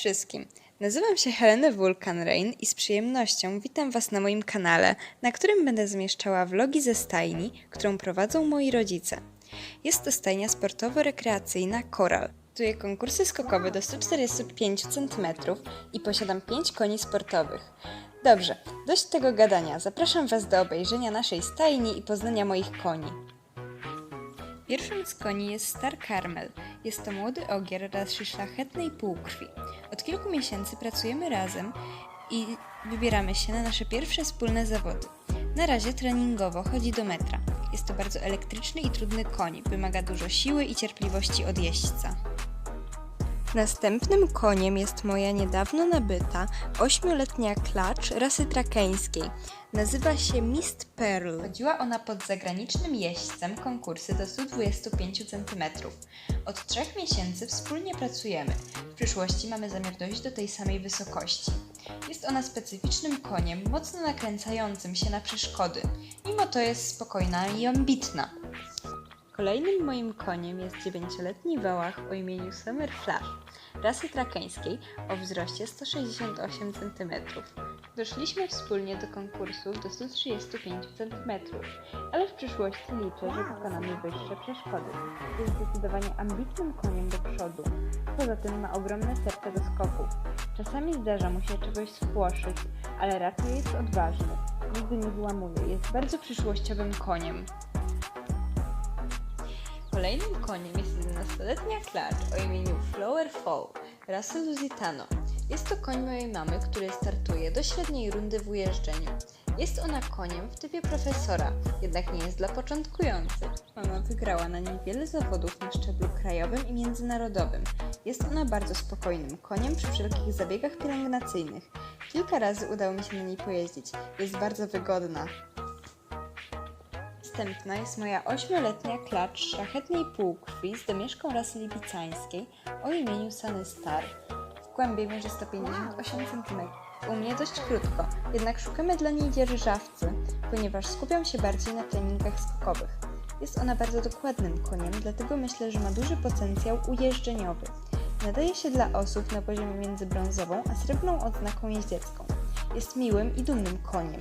wszystkim! Nazywam się Helena Vulcan-Rain i z przyjemnością witam Was na moim kanale, na którym będę zamieszczała vlogi ze stajni, którą prowadzą moi rodzice. Jest to stajnia sportowo-rekreacyjna Coral. Tuję konkursy skokowe do 145 cm i posiadam 5 koni sportowych. Dobrze, dość tego gadania. Zapraszam Was do obejrzenia naszej stajni i poznania moich koni. Pierwszym z koni jest Star Carmel. Jest to młody ogier rasy szlachetnej półkrwi. Od kilku miesięcy pracujemy razem i wybieramy się na nasze pierwsze wspólne zawody. Na razie treningowo chodzi do metra. Jest to bardzo elektryczny i trudny koń, wymaga dużo siły i cierpliwości od jeźdźca. Następnym koniem jest moja niedawno nabyta, ośmioletnia klacz rasy trakeńskiej. Nazywa się Mist Pearl. Chodziła ona pod zagranicznym jeźdźcem konkursy do 125 cm. Od trzech miesięcy wspólnie pracujemy. W przyszłości mamy zamiar dojść do tej samej wysokości. Jest ona specyficznym koniem, mocno nakręcającym się na przeszkody. Mimo to jest spokojna i ambitna. Kolejnym moim koniem jest dziewięcioletni wałach o imieniu Summer Flash, rasy trakeńskiej o wzroście 168 cm. Doszliśmy wspólnie do konkursów do 135 cm, ale w przyszłości liczę, że pokonamy wyższe przeszkody. Jest zdecydowanie ambitnym koniem do przodu. Poza tym ma ogromne serce do skoków. Czasami zdarza mu się czegoś spłoszyć, ale raczej jest odważny. Nigdy nie wyłamuje. Jest bardzo przyszłościowym koniem. Kolejnym koniem jest 11-letnia klacz o imieniu Flower Fall, rasy Lusitano. Jest to koń mojej mamy, który startuje do średniej rundy w ujeżdżeniu. Jest ona koniem w typie profesora, jednak nie jest dla początkujących. Mama wygrała na nim wiele zawodów na szczeblu krajowym i międzynarodowym. Jest ona bardzo spokojnym koniem przy wszelkich zabiegach pielęgnacyjnych. Kilka razy udało mi się na niej pojeździć. Jest bardzo wygodna. Następna jest moja ośmioletnia klacz szlachetnej półkrwi z domieszką rasy lipicańskiej o imieniu Sunny Star. W kłębie mierzy 158 cm. U mnie dość krótko, jednak szukamy dla niej dzierżawcy, ponieważ skupiam się bardziej na treningach skokowych. Jest ona bardzo dokładnym koniem, dlatego myślę, że ma duży potencjał ujeżdżeniowy. Nadaje się dla osób na poziomie między brązową a srebrną odznaką jeździecką. Jest miłym i dumnym koniem.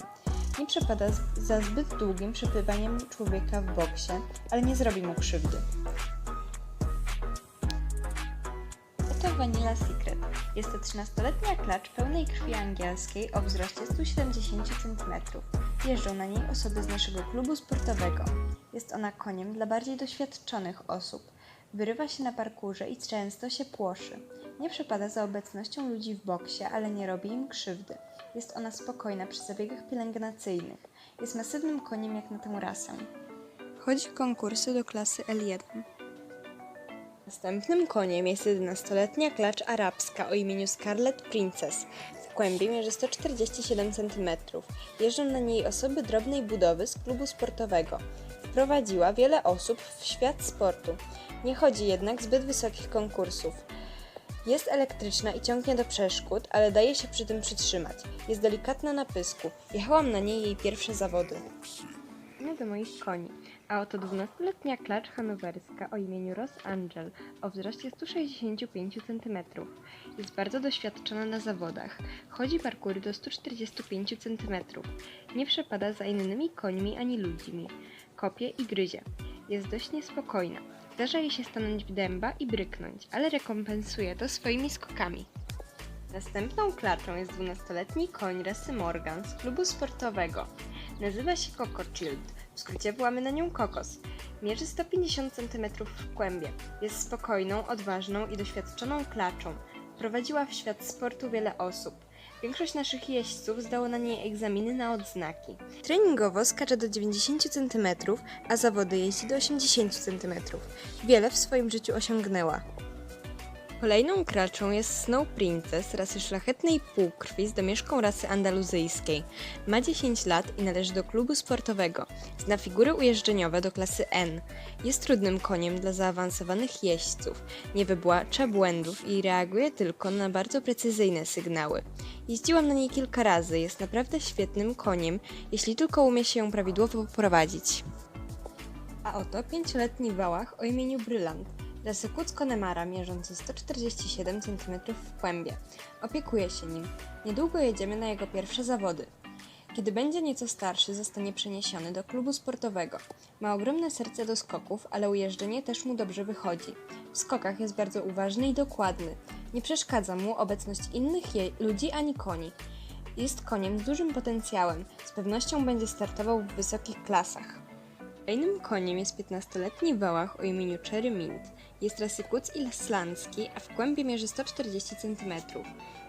Nie przepada za zbyt długim przepływaniem człowieka w boksie, ale nie zrobi mu krzywdy. Oto Vanilla Secret. Jest to 13-letnia klacz pełnej krwi angielskiej o wzroście 170 cm. Jeżdżą na niej osoby z naszego klubu sportowego. Jest ona koniem dla bardziej doświadczonych osób. Wyrywa się na parkurze i często się płoszy. Nie przepada za obecnością ludzi w boksie, ale nie robi im krzywdy. Jest ona spokojna przy zabiegach pielęgnacyjnych. Jest masywnym koniem jak na tę rasę. Chodzi o konkursy do klasy L1. Następnym koniem jest 11-letnia klacz arabska o imieniu Scarlet Princess. W kłębie mierzy 147 cm. Jeżdżą na niej osoby drobnej budowy z klubu sportowego. Wprowadziła wiele osób w świat sportu. Nie chodzi jednak zbyt wysokich konkursów. Jest elektryczna i ciągnie do przeszkód, ale daje się przy tym przytrzymać. Jest delikatna na pysku. Jechałam na niej jej pierwsze zawody. No do moich koni. A oto 12-letnia klacz hanowerska o imieniu Ross Angel o wzroście 165 cm. Jest bardzo doświadczona na zawodach. Chodzi parkury do 145 cm. Nie przepada za innymi końmi ani ludźmi. Kopie i gryzie. Jest dość niespokojna. Zdarza jej się stanąć w dęba i bryknąć, ale rekompensuje to swoimi skokami. Następną klaczą jest 12-letni koń rasy Morgan z klubu sportowego. Nazywa się Coco Child, w skrócie wołamy na nią Kokos. Mierzy 150 cm w kłębie. Jest spokojną, odważną i doświadczoną klaczą. Prowadziła w świat sportu wiele osób. Większość naszych jeźdźców zdało na niej egzaminy na odznaki. Treningowo skacze do 90 cm, a zawody jeździ do 80 cm. Wiele w swoim życiu osiągnęła. Kolejną kraczą jest Snow Princess rasy szlachetnej półkrwi z domieszką rasy andaluzyjskiej. Ma 10 lat i należy do klubu sportowego. Zna figury ujeżdżeniowe do klasy N. Jest trudnym koniem dla zaawansowanych jeźdźców. Nie wybłacza błędów i reaguje tylko na bardzo precyzyjne sygnały. Jeździłam na niej kilka razy, jest naprawdę świetnym koniem, jeśli tylko umie się ją prawidłowo prowadzić. A oto pięcioletni wałach o imieniu Brylant. Rasy Kucko-Nemara mierzący 147 cm w kłębie. Opiekuje się nim. Niedługo jedziemy na jego pierwsze zawody. Kiedy będzie nieco starszy, zostanie przeniesiony do klubu sportowego. Ma ogromne serce do skoków, ale ujeżdżenie też mu dobrze wychodzi. W skokach jest bardzo uważny i dokładny. Nie przeszkadza mu obecność innych ludzi ani koni. Jest koniem z dużym potencjałem. Z pewnością będzie startował w wysokich klasach. Kolejnym koniem jest 15-letni wałach o imieniu Cherry Mint. Jest rasy kuc islandzki, a w kłębie mierzy 140 cm.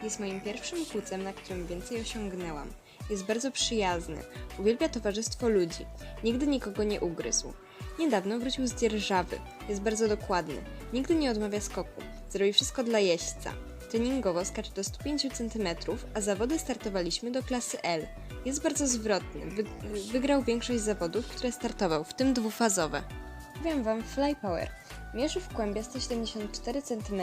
Jest moim pierwszym kucem, na którym więcej osiągnęłam. Jest bardzo przyjazny, uwielbia towarzystwo ludzi, nigdy nikogo nie ugryzł. Niedawno wrócił z dzierżawy, jest bardzo dokładny, nigdy nie odmawia skoku, zrobi wszystko dla jeźdźca. Treningowo skacze do 105 cm, a zawody startowaliśmy do klasy L. Jest bardzo zwrotny, wy wygrał większość zawodów, które startował, w tym dwufazowe. Powiem Wam Fly Power. Mierzy w kłębie 174 cm.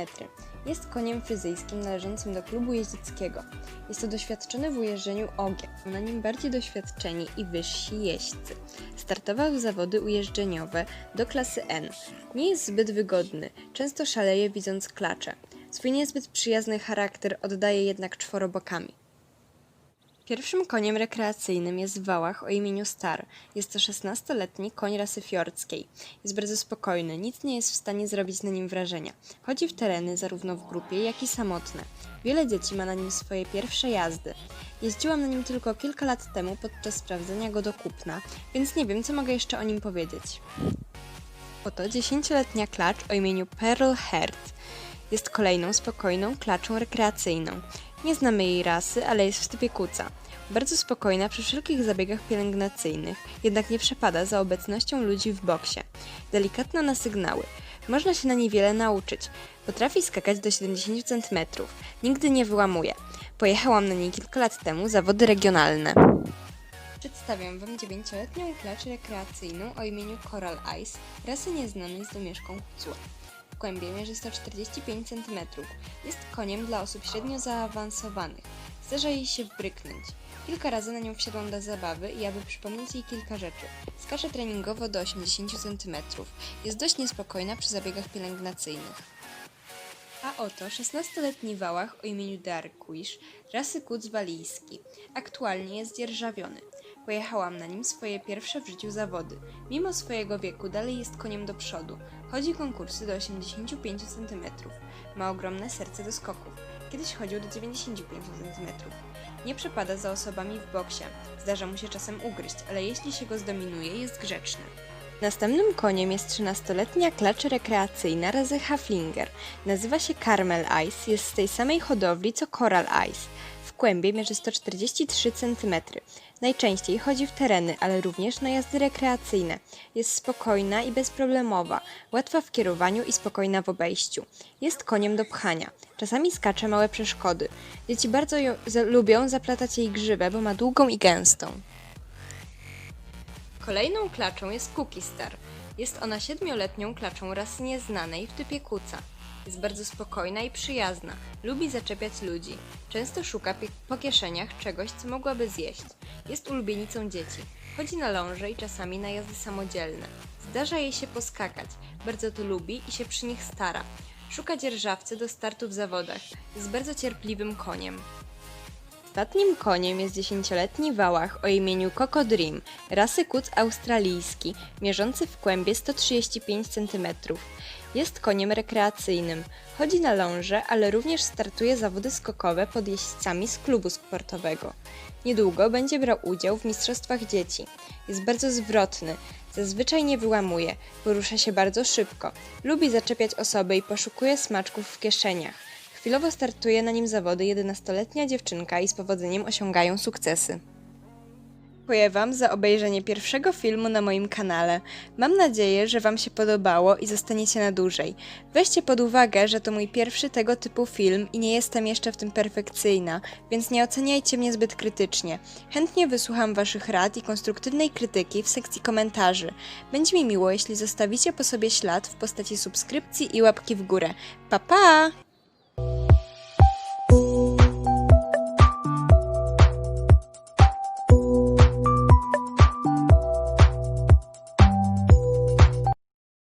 Jest koniem fryzyjskim należącym do klubu jeździeckiego. Jest to doświadczony w ujeżdżeniu ogień, są na nim bardziej doświadczeni i wyżsi jeźdźcy. Startował w zawody ujeżdżeniowe do klasy N. Nie jest zbyt wygodny, często szaleje widząc klacze. Swój niezbyt przyjazny charakter oddaje jednak czworobokami. Pierwszym koniem rekreacyjnym jest Wałach o imieniu Star. Jest to 16-letni koń rasy fiordzkiej. Jest bardzo spokojny, nic nie jest w stanie zrobić na nim wrażenia. Chodzi w tereny zarówno w grupie, jak i samotne. Wiele dzieci ma na nim swoje pierwsze jazdy. Jeździłam na nim tylko kilka lat temu podczas sprawdzenia go do kupna, więc nie wiem, co mogę jeszcze o nim powiedzieć. Oto 10-letnia klacz o imieniu Pearl Heart. Jest kolejną spokojną klaczą rekreacyjną. Nie znamy jej rasy, ale jest w typie kuca. Bardzo spokojna przy wszelkich zabiegach pielęgnacyjnych, jednak nie przepada za obecnością ludzi w boksie. Delikatna na sygnały. Można się na niej wiele nauczyć. Potrafi skakać do 70 cm. Nigdy nie wyłamuje. Pojechałam na niej kilka lat temu zawody regionalne. Przedstawiam Wam 9-letnią klacz rekreacyjną o imieniu Coral Ice, rasy nieznanej z domieszką kucła. Kłębie mierzy 145 cm. Jest koniem dla osób średnio zaawansowanych. Zdarza jej się wbryknąć. Kilka razy na nią wsiadłam dla zabawy i aby przypomnieć jej kilka rzeczy. Skacze treningowo do 80 cm. Jest dość niespokojna przy zabiegach pielęgnacyjnych. A oto 16-letni Wałach o imieniu Darkwish, rasy kuc walijski. Aktualnie jest dzierżawiony. Pojechałam na nim swoje pierwsze w życiu zawody. Mimo swojego wieku dalej jest koniem do przodu. Chodzi konkursy do 85 cm. Ma ogromne serce do skoków. Kiedyś chodził do 95 cm. Nie przepada za osobami w boksie. Zdarza mu się czasem ugryźć, ale jeśli się go zdominuje, jest grzeczny. Następnym koniem jest 13-letnia klacz rekreacyjna razy Haflinger. Nazywa się Carmel Ice, jest z tej samej hodowli co Coral Ice. W kłębie mierzy 143 cm. Najczęściej chodzi w tereny, ale również na jazdy rekreacyjne. Jest spokojna i bezproblemowa, łatwa w kierowaniu i spokojna w obejściu. Jest koniem do pchania. Czasami skacze małe przeszkody. Dzieci bardzo ją, lubią zaplatać jej grzywę, bo ma długą i gęstą. Kolejną klaczą jest Cookie Star. Jest ona siedmioletnią klaczą rasy nieznanej w typie kuca. Jest bardzo spokojna i przyjazna. Lubi zaczepiać ludzi. Często szuka po kieszeniach czegoś, co mogłaby zjeść. Jest ulubienicą dzieci. Chodzi na ląże i czasami na jazdy samodzielne. Zdarza jej się poskakać. Bardzo to lubi i się przy nich stara. Szuka dzierżawcy do startu w zawodach. Jest bardzo cierpliwym koniem. Ostatnim koniem jest dziesięcioletni wałach o imieniu Coco Dream, rasy kuc australijski, mierzący w kłębie 135 cm. Jest koniem rekreacyjnym. Chodzi na ląże, ale również startuje zawody skokowe pod jeźdźcami z klubu sportowego. Niedługo będzie brał udział w mistrzostwach dzieci. Jest bardzo zwrotny, zazwyczaj nie wyłamuje, porusza się bardzo szybko, lubi zaczepiać osoby i poszukuje smaczków w kieszeniach. Chwilowo startuje na nim zawody 11-letnia dziewczynka i z powodzeniem osiągają sukcesy. Dziękuję Wam za obejrzenie pierwszego filmu na moim kanale. Mam nadzieję, że Wam się podobało i zostaniecie na dłużej. Weźcie pod uwagę, że to mój pierwszy tego typu film i nie jestem jeszcze w tym perfekcyjna, więc nie oceniajcie mnie zbyt krytycznie. Chętnie wysłucham Waszych rad i konstruktywnej krytyki w sekcji komentarzy. Będzie mi miło, jeśli zostawicie po sobie ślad w postaci subskrypcji i łapki w górę. Pa pa!